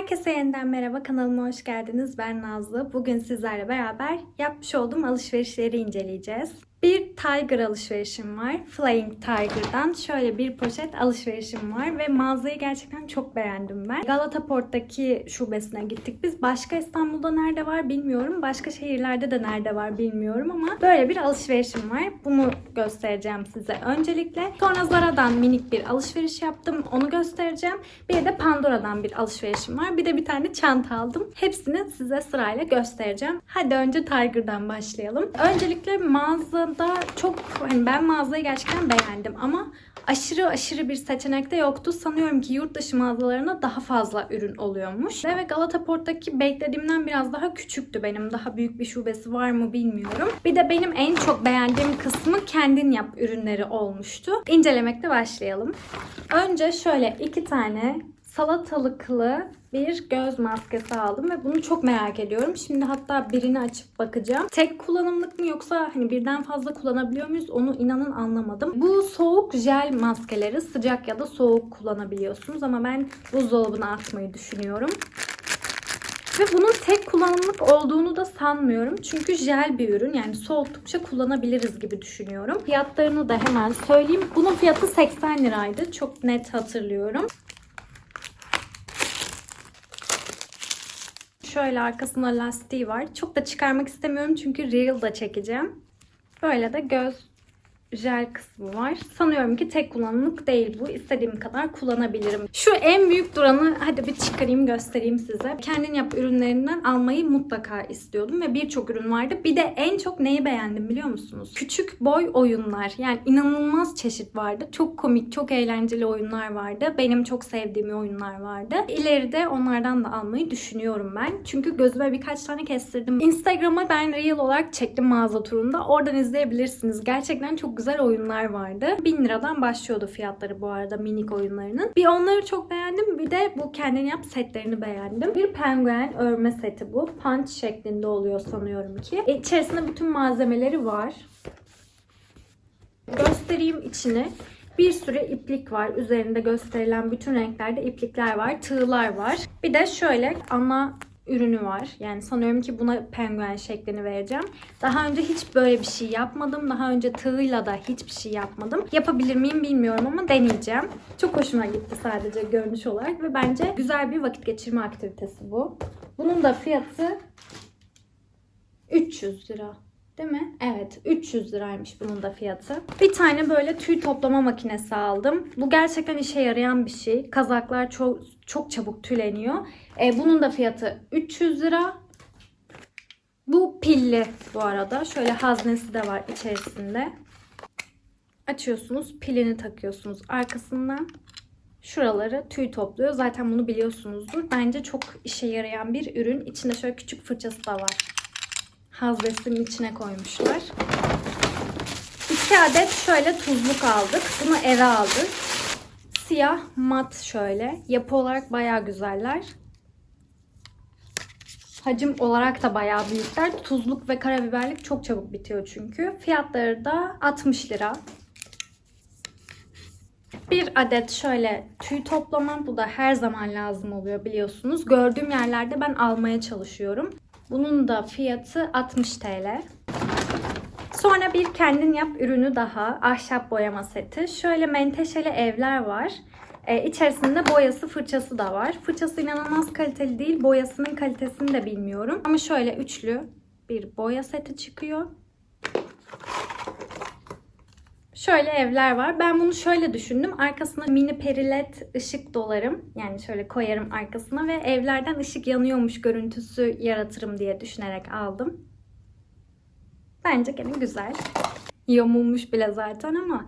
Herkese yeniden merhaba kanalıma hoş geldiniz. Ben Nazlı. Bugün sizlerle beraber yapmış olduğum alışverişleri inceleyeceğiz. Bir Tiger alışverişim var. Flying Tiger'dan şöyle bir poşet alışverişim var ve mağazayı gerçekten çok beğendim ben. Galata Port'taki şubesine gittik. Biz başka İstanbul'da nerede var bilmiyorum. Başka şehirlerde de nerede var bilmiyorum ama böyle bir alışverişim var. Bunu göstereceğim size öncelikle. Sonra Zara'dan minik bir alışveriş yaptım. Onu göstereceğim. Bir de Pandora'dan bir alışverişim var. Bir de bir tane çanta aldım. Hepsini size sırayla göstereceğim. Hadi önce Tiger'dan başlayalım. Öncelikle mağazada çok hani ben mağazayı gerçekten beğendim ama aşırı aşırı bir seçenek de yoktu. Sanıyorum ki yurt dışı mağazalarına daha fazla ürün oluyormuş. Ve Galata Port'taki beklediğimden biraz daha küçüktü benim. Daha büyük bir şubesi var mı bilmiyorum. Bir de benim en çok beğendiğim kısmı kendin yap ürünleri olmuştu. İncelemekle başlayalım. Önce şöyle iki tane salatalıklı bir göz maskesi aldım ve bunu çok merak ediyorum. Şimdi hatta birini açıp bakacağım. Tek kullanımlık mı yoksa hani birden fazla kullanabiliyor muyuz onu inanın anlamadım. Bu soğuk jel maskeleri sıcak ya da soğuk kullanabiliyorsunuz ama ben buzdolabına atmayı düşünüyorum. Ve bunun tek kullanımlık olduğunu da sanmıyorum. Çünkü jel bir ürün yani soğuttukça kullanabiliriz gibi düşünüyorum. Fiyatlarını da hemen söyleyeyim. Bunun fiyatı 80 liraydı. Çok net hatırlıyorum. Şöyle arkasında lastiği var. Çok da çıkarmak istemiyorum çünkü reel da çekeceğim. Böyle de göz jel kısmı var. Sanıyorum ki tek kullanımlık değil bu. İstediğim kadar kullanabilirim. Şu en büyük duranı hadi bir çıkarayım göstereyim size. Kendin yap ürünlerinden almayı mutlaka istiyordum ve birçok ürün vardı. Bir de en çok neyi beğendim biliyor musunuz? Küçük boy oyunlar. Yani inanılmaz çeşit vardı. Çok komik, çok eğlenceli oyunlar vardı. Benim çok sevdiğim oyunlar vardı. İleride onlardan da almayı düşünüyorum ben. Çünkü gözüme birkaç tane kestirdim. Instagram'a ben reel olarak çektim mağaza turunda. Oradan izleyebilirsiniz. Gerçekten çok güzel oyunlar vardı. 1000 liradan başlıyordu fiyatları bu arada minik oyunlarının. Bir onları çok beğendim. Bir de bu kendin yap setlerini beğendim. Bir penguen örme seti bu. Punch şeklinde oluyor sanıyorum ki. E, İçerisinde bütün malzemeleri var. Göstereyim içini. Bir sürü iplik var. Üzerinde gösterilen bütün renklerde iplikler var. Tığlar var. Bir de şöyle ana ürünü var. Yani sanıyorum ki buna penguen şeklini vereceğim. Daha önce hiç böyle bir şey yapmadım. Daha önce tığıyla da hiçbir şey yapmadım. Yapabilir miyim bilmiyorum ama deneyeceğim. Çok hoşuma gitti sadece görünüş olarak ve bence güzel bir vakit geçirme aktivitesi bu. Bunun da fiyatı 300 lira. Değil mi? Evet 300 liraymış bunun da fiyatı. Bir tane böyle tüy toplama makinesi aldım. Bu gerçekten işe yarayan bir şey. Kazaklar çok çok çabuk tüleniyor. E, bunun da fiyatı 300 lira. Bu pilli bu arada. Şöyle haznesi de var içerisinde. Açıyorsunuz, pilini takıyorsunuz arkasından. Şuraları tüy topluyor. Zaten bunu biliyorsunuzdur. Bence çok işe yarayan bir ürün. İçinde şöyle küçük fırçası da var haznesinin içine koymuşlar. İki adet şöyle tuzluk aldık. Bunu eve aldık. Siyah mat şöyle. Yapı olarak bayağı güzeller. Hacim olarak da bayağı büyükler. Tuzluk ve karabiberlik çok çabuk bitiyor çünkü. Fiyatları da 60 lira. Bir adet şöyle tüy toplamam. Bu da her zaman lazım oluyor biliyorsunuz. Gördüğüm yerlerde ben almaya çalışıyorum. Bunun da fiyatı 60 TL. Sonra bir kendin yap ürünü daha. Ahşap boyama seti. Şöyle menteşeli evler var. Ee, içerisinde boyası, fırçası da var. Fırçası inanılmaz kaliteli değil. Boyasının kalitesini de bilmiyorum. Ama şöyle üçlü bir boya seti çıkıyor. Şöyle evler var. Ben bunu şöyle düşündüm. Arkasına mini perilet ışık dolarım. Yani şöyle koyarım arkasına ve evlerden ışık yanıyormuş görüntüsü yaratırım diye düşünerek aldım. Bence gene güzel. Yamulmuş bile zaten ama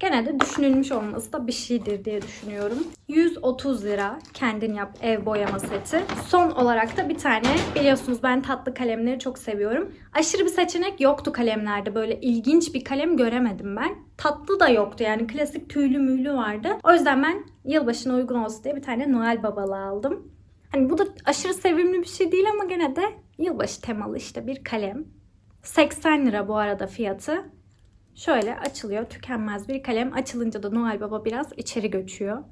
gene de düşünülmüş olması da bir şeydir diye düşünüyorum. 130 lira kendin yap ev boyama seti. Son olarak da bir tane biliyorsunuz ben tatlı kalemleri çok seviyorum. Aşırı bir seçenek yoktu kalemlerde. Böyle ilginç bir kalem göremedim ben. Tatlı da yoktu yani klasik tüylü müylü vardı. O yüzden ben yılbaşına uygun olsun diye bir tane Noel babalı aldım. Hani bu da aşırı sevimli bir şey değil ama gene de yılbaşı temalı işte bir kalem. 80 lira bu arada fiyatı. Şöyle açılıyor. Tükenmez bir kalem. Açılınca da Noel Baba biraz içeri göçüyor.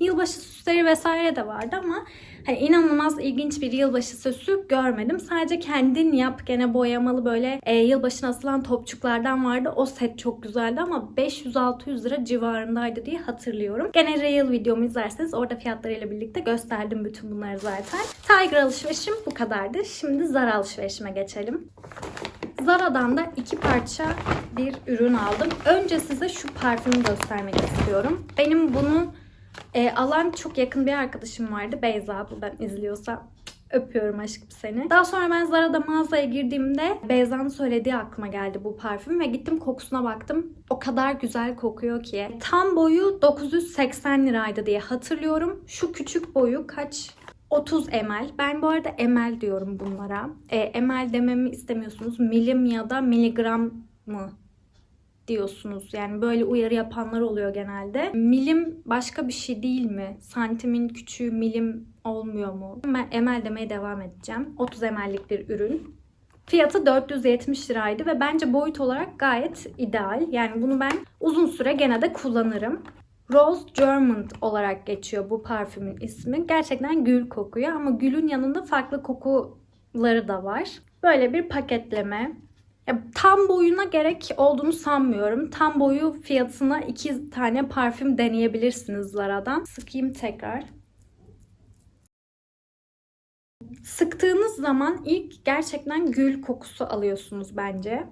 Yılbaşı süsleri vesaire de vardı ama hani inanılmaz ilginç bir yılbaşı süsü görmedim. Sadece kendin yap gene boyamalı böyle e, yılbaşına asılan topçuklardan vardı. O set çok güzeldi ama 500-600 lira civarındaydı diye hatırlıyorum. Gene Real videomu izlerseniz orada fiyatlarıyla birlikte gösterdim bütün bunları zaten. Tiger alışverişim bu kadardı. Şimdi Zara alışverişime geçelim. Zara'dan da iki parça bir ürün aldım. Önce size şu parfümü göstermek istiyorum. Benim bunu e, alan çok yakın bir arkadaşım vardı. Beyza buradan izliyorsa öpüyorum aşkım seni. Daha sonra ben Zara'da mağazaya girdiğimde Beyza'nın söylediği aklıma geldi bu parfüm ve gittim kokusuna baktım. O kadar güzel kokuyor ki. Tam boyu 980 liraydı diye hatırlıyorum. Şu küçük boyu kaç 30 ml. Ben bu arada ml diyorum bunlara. E, ml dememi istemiyorsunuz. Milim ya da miligram mı diyorsunuz. Yani böyle uyarı yapanlar oluyor genelde. Milim başka bir şey değil mi? Santimin küçüğü milim olmuyor mu? Ben ml demeye devam edeceğim. 30 ml'lik bir ürün. Fiyatı 470 liraydı ve bence boyut olarak gayet ideal. Yani bunu ben uzun süre gene de kullanırım. Rose German olarak geçiyor bu parfümün ismi. Gerçekten gül kokuyor ama gülün yanında farklı kokuları da var. Böyle bir paketleme. Ya, tam boyuna gerek olduğunu sanmıyorum. Tam boyu fiyatına iki tane parfüm deneyebilirsiniz Zara'dan. Sıkayım tekrar. Sıktığınız zaman ilk gerçekten gül kokusu alıyorsunuz bence.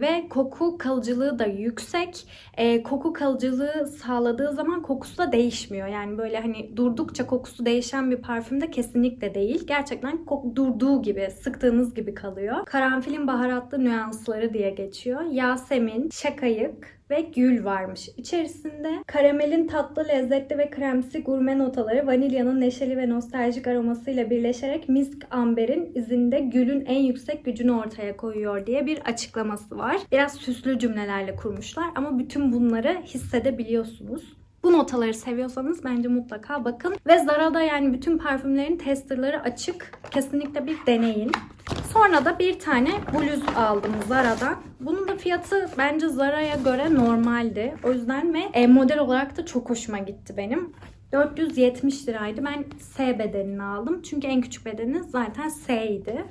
Ve koku kalıcılığı da yüksek. E, koku kalıcılığı sağladığı zaman kokusu da değişmiyor. Yani böyle hani durdukça kokusu değişen bir parfüm de kesinlikle değil. Gerçekten kok durduğu gibi, sıktığınız gibi kalıyor. Karanfilin baharatlı nüansları diye geçiyor. Yasemin, şakayık, ve gül varmış. İçerisinde karamelin tatlı, lezzetli ve kremsi gurme notaları vanilyanın neşeli ve nostaljik aromasıyla birleşerek misk amberin izinde gülün en yüksek gücünü ortaya koyuyor diye bir açıklaması var. Biraz süslü cümlelerle kurmuşlar ama bütün bunları hissedebiliyorsunuz. Bu notaları seviyorsanız bence mutlaka bakın. Ve Zara'da yani bütün parfümlerin testerları açık. Kesinlikle bir deneyin. Sonra da bir tane bluz aldım Zara'dan. Bunun da fiyatı bence Zara'ya göre normaldi. O yüzden ve e, model olarak da çok hoşuma gitti benim. 470 liraydı. Ben S bedenini aldım. Çünkü en küçük bedeni zaten S idi.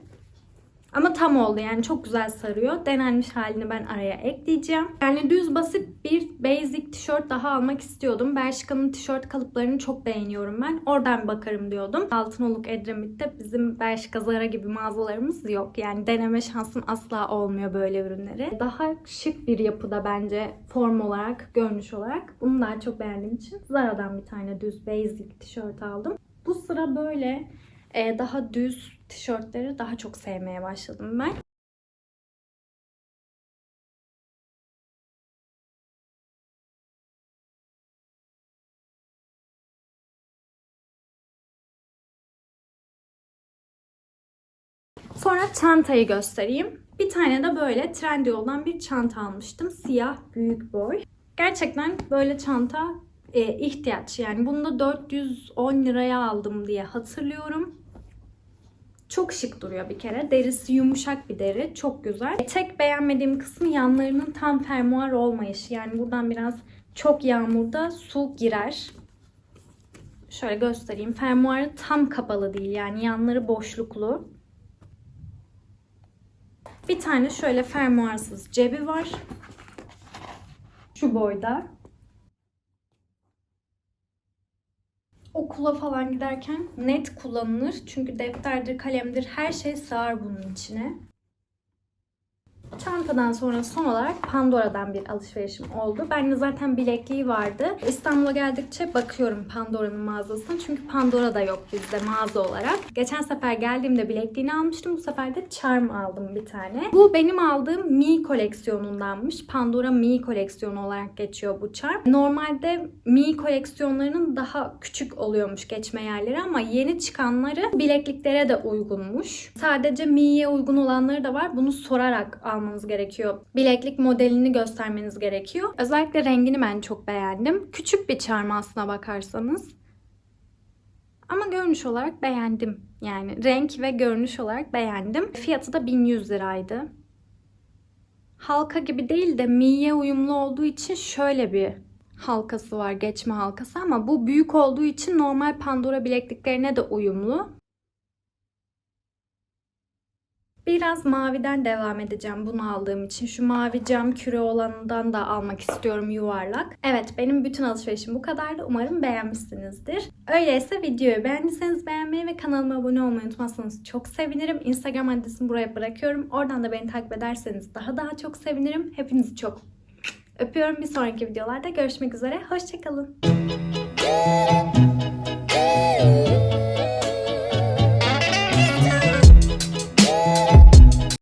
Ama tam oldu yani çok güzel sarıyor. Denenmiş halini ben araya ekleyeceğim. Yani düz basit bir basic tişört daha almak istiyordum. Bershka'nın tişört kalıplarını çok beğeniyorum ben. Oradan bakarım diyordum. Altınoluk Edremit'te bizim Bershka Zara gibi mağazalarımız yok. Yani deneme şansım asla olmuyor böyle ürünleri. Daha şık bir yapıda bence form olarak, görünüş olarak. Bunu daha çok beğendiğim için Zara'dan bir tane düz basic tişört aldım. Bu sıra böyle e, daha düz tişörtleri daha çok sevmeye başladım ben. Sonra çantayı göstereyim. Bir tane de böyle Trendyol'dan bir çanta almıştım. Siyah büyük boy. Gerçekten böyle çanta e, ihtiyaç. Yani bunu da 410 liraya aldım diye hatırlıyorum. Çok şık duruyor bir kere. Derisi yumuşak bir deri. Çok güzel. Tek beğenmediğim kısmı yanlarının tam fermuar olmayışı. Yani buradan biraz çok yağmurda su girer. Şöyle göstereyim. Fermuarı tam kapalı değil. Yani yanları boşluklu. Bir tane şöyle fermuarsız cebi var. Şu boyda. Okula falan giderken net kullanılır. Çünkü defterdir, kalemdir her şey sığar bunun içine. Çantadan sonra son olarak Pandora'dan bir alışverişim oldu. Bende zaten bilekliği vardı. İstanbul'a geldikçe bakıyorum Pandora'nın mağazasına. Çünkü Pandora da yok bizde mağaza olarak. Geçen sefer geldiğimde bilekliğini almıştım. Bu sefer de Charm aldım bir tane. Bu benim aldığım Mi koleksiyonundanmış. Pandora Mi koleksiyonu olarak geçiyor bu Charm. Normalde Mi koleksiyonlarının daha küçük oluyormuş geçme yerleri ama yeni çıkanları bilekliklere de uygunmuş. Sadece Mi'ye uygun olanları da var. Bunu sorarak almanız gerekiyor. Bileklik modelini göstermeniz gerekiyor. Özellikle rengini ben çok beğendim. Küçük bir charm aslına bakarsanız. Ama görünüş olarak beğendim. Yani renk ve görünüş olarak beğendim. Fiyatı da 1100 liraydı. Halka gibi değil de miye uyumlu olduğu için şöyle bir halkası var, geçme halkası ama bu büyük olduğu için normal Pandora bilekliklerine de uyumlu. Biraz maviden devam edeceğim bunu aldığım için. Şu mavi cam küre olanından da almak istiyorum yuvarlak. Evet benim bütün alışverişim bu kadardı. Umarım beğenmişsinizdir. Öyleyse videoyu beğendiyseniz beğenmeyi ve kanalıma abone olmayı unutmazsanız çok sevinirim. Instagram adresimi buraya bırakıyorum. Oradan da beni takip ederseniz daha daha çok sevinirim. Hepinizi çok öpüyorum. Bir sonraki videolarda görüşmek üzere. Hoşçakalın.